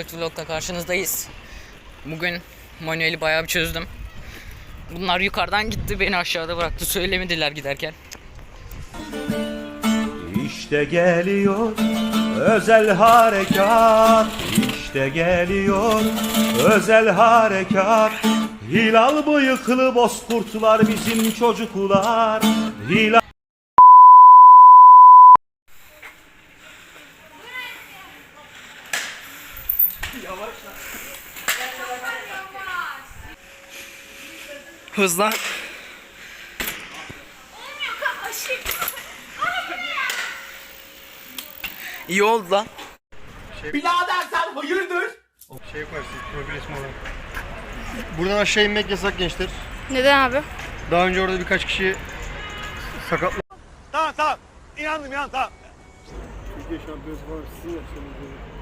Bisiklet Vlog'da karşınızdayız. Bugün manueli bayağı bir çözdüm. Bunlar yukarıdan gitti beni aşağıda bıraktı. Söylemediler giderken. İşte geliyor özel harekat İşte geliyor özel harekat Hilal bıyıklı bozkurtlar bizim çocuklar Hilal Hızlan. İyi oldu lan. Şey yaparsın, mobilyasını olan. Buradan aşağı inmek yasak gençler. Neden abi? Daha önce orada birkaç kişi sakatlandı.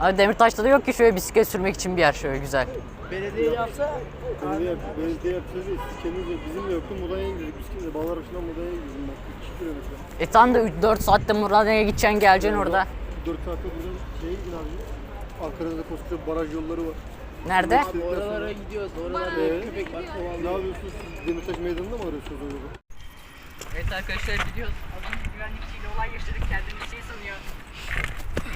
Abi Demirtaş'ta da yok ki şöyle bisiklet sürmek için bir yer şöyle güzel. Belediye yapsa belediye, belediye yapsa değil. Siz kendiniz bizim de yoktu. Mudanya'ya gidelim. Biz kimse bağlar başından Mudanya'ya gidelim. Bak 2 kilometre. E tam da 4 saatte Murad'a gideceksin geleceksin orada. 4 saatte buradan şeye gidin abi. Ankara'da koskoca baraj yolları var. Nerede? Oralara gidiyoruz. Oralara köpek var. Ne yapıyorsunuz siz? Demirtaş meydanında mı arıyorsunuz orada? Evet arkadaşlar gidiyoruz. Güvenlikçiyle olay yaşadık kendini şey sanıyor.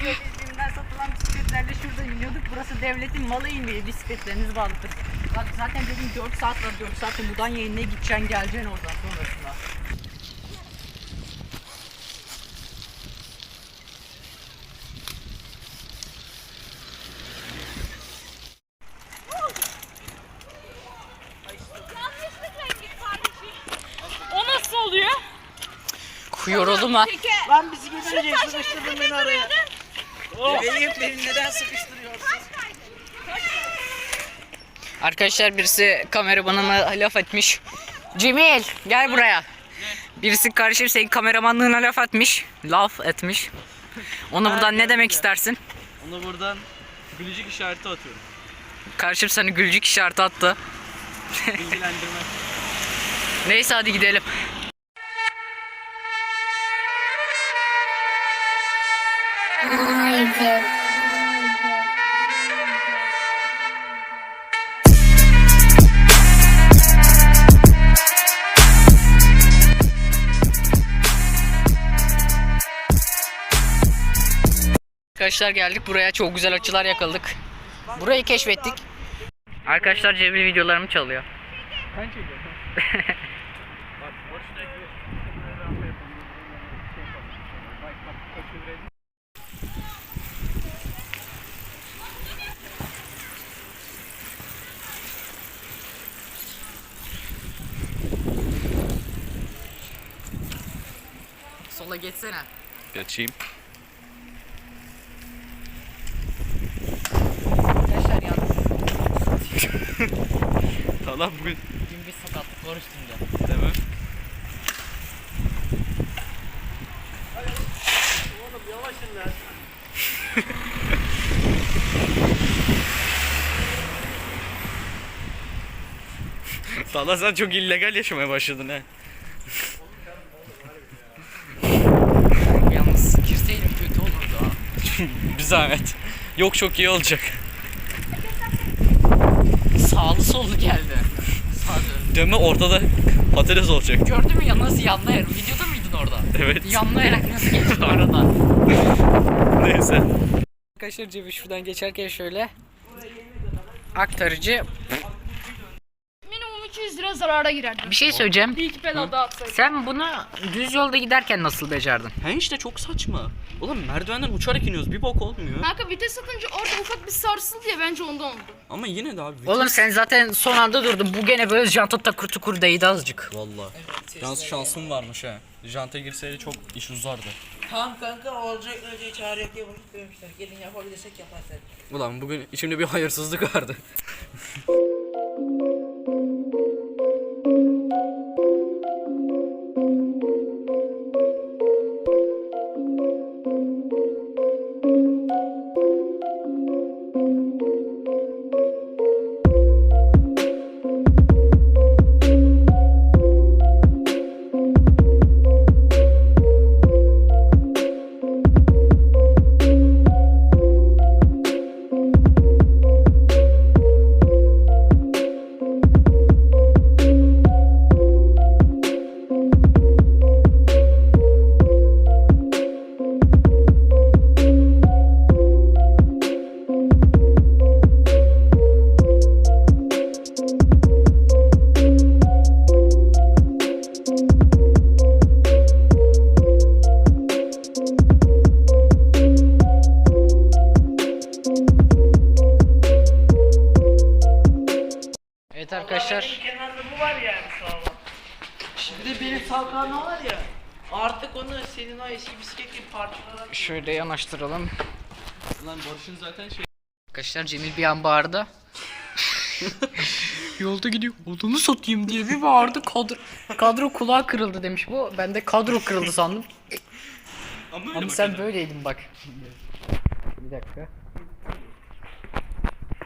Diyor biz BİM'den satılan bisikletlerle şurada iniyorduk. Burası devletin malı inmiyor. Bisikletlerinizi bağlıdır. Bak zaten dedim 4 saat var. 4 saatte buradan yayınına gideceksin geleceksin oradan sonrasında. Yoruldum ha. Lan bisiklete binecek sıkıştırdın beni araya. Arkadaşlar birisi kameramanına laf etmiş. Cemil gel buraya. Birisi karışıp senin kameramanlığına laf etmiş. Laf etmiş. Ona buradan ne demek istersin? Ona buradan gülücük işareti atıyorum. Karışıp seni gülcük işareti attı. Bilgilendirme. Neyse hadi gidelim. Arkadaşlar geldik buraya çok güzel açılar yakaladık. Burayı keşfettik. Arkadaşlar Cemil videolarımı çalıyor. Sola geçsene. Geçeyim. Arkadaşlar yalnız Tamam bugün dün bir sakatlık var üstünde. değil mi? Valla sen çok illegal yaşamaya başladın ha. Yalnız girseydim kötü olurdu ha. Bir zahmet. Yok çok iyi olacak. Sağlı sollu geldi. Dön. Dönme ortada patates olacak. Gördün mü ya nasıl yanlayarak? Videoda mıydın orada? Evet. Yanlayarak nasıl geçti arada? Neyse. Arkadaşlar cebi şuradan geçerken şöyle aktarıcı Minimum 200 lira zarara girerdim. bir şey söyleyeceğim. Bir iki pedal daha atsaydım. Sen bunu düz yolda giderken nasıl becerdin? Ha işte çok saçma. Oğlum merdivenden uçarak iniyoruz bir bok olmuyor. Kanka vites atınca orada ufak bir sarsıldı ya bence ondan oldu. Ama yine de abi. Oğlum sen zaten son anda durdun. Bu gene böyle janta takur tukur değdi azıcık. Valla. Yalnız şansım varmış ha. Janta girseydi çok iş uzardı. Tamam kanka olacak önce çağrı yok diye boşluk vermişler. Gelin yapabilirsek yaparsak. Ulan bugün içimde bir hayırsızlık vardı. Arkadaşlar Kenarda bu var yani sağlam. De benim salkanım var ya. Artık onu senin o eski bisiklet gibi parçalarak şöyle yanaştıralım. Lan Barış'ın zaten şey Arkadaşlar Cemil bir an bağırdı. Yolda gidiyor. Odunu satayım diye bir bağırdı. Kadro, kadro kulağı kırıldı demiş bu. Ben de kadro kırıldı sandım. Ama Ama sen hele. böyleydin bak. Bir dakika.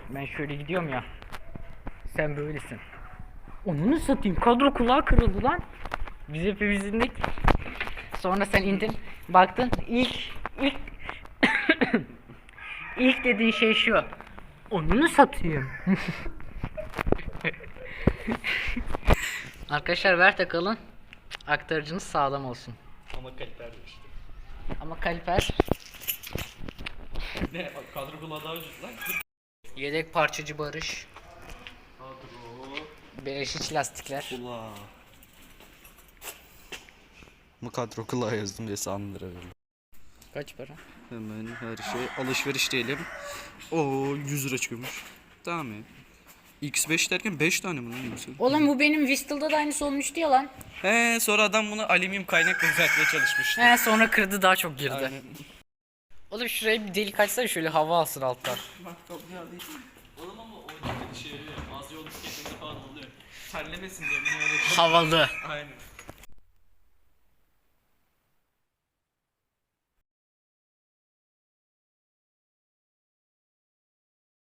Ben şöyle gidiyorum ya. Sen böylesin. Onunu satayım. Kadro kulağı kırıldı lan. Biz hepimiz indik. Sonra sen indin. Baktın. ilk ilk ilk dediğin şey şu. Onunu satayım. Arkadaşlar ver takalın. Aktarıcınız sağlam olsun. Ama kaliper işte. Ama kaliper Ne kadro kulağı daha ucuz lan. Yedek parçacı Barış. Beleşiç lastikler. kulağı. Bu kadro kulağı yazdım diye sandırıyorum. Kaç para? Hemen her şey alışveriş diyelim. O 100 lira çıkıyormuş. Tamam ya. X5 derken 5 tane mi lan yoksa? Oğlum bu benim Vistal'da da aynısı olmuştu ya lan. He sonra adam bunu alüminyum kaynakla düzeltmeye çalışmıştı. He sonra kırdı daha çok girdi. Aynen. Oğlum şuraya bir delik açsana şöyle hava alsın alttan. O şey az yol bisikletinde falan oluyor. Terlemesin diye Havalı. Aynen.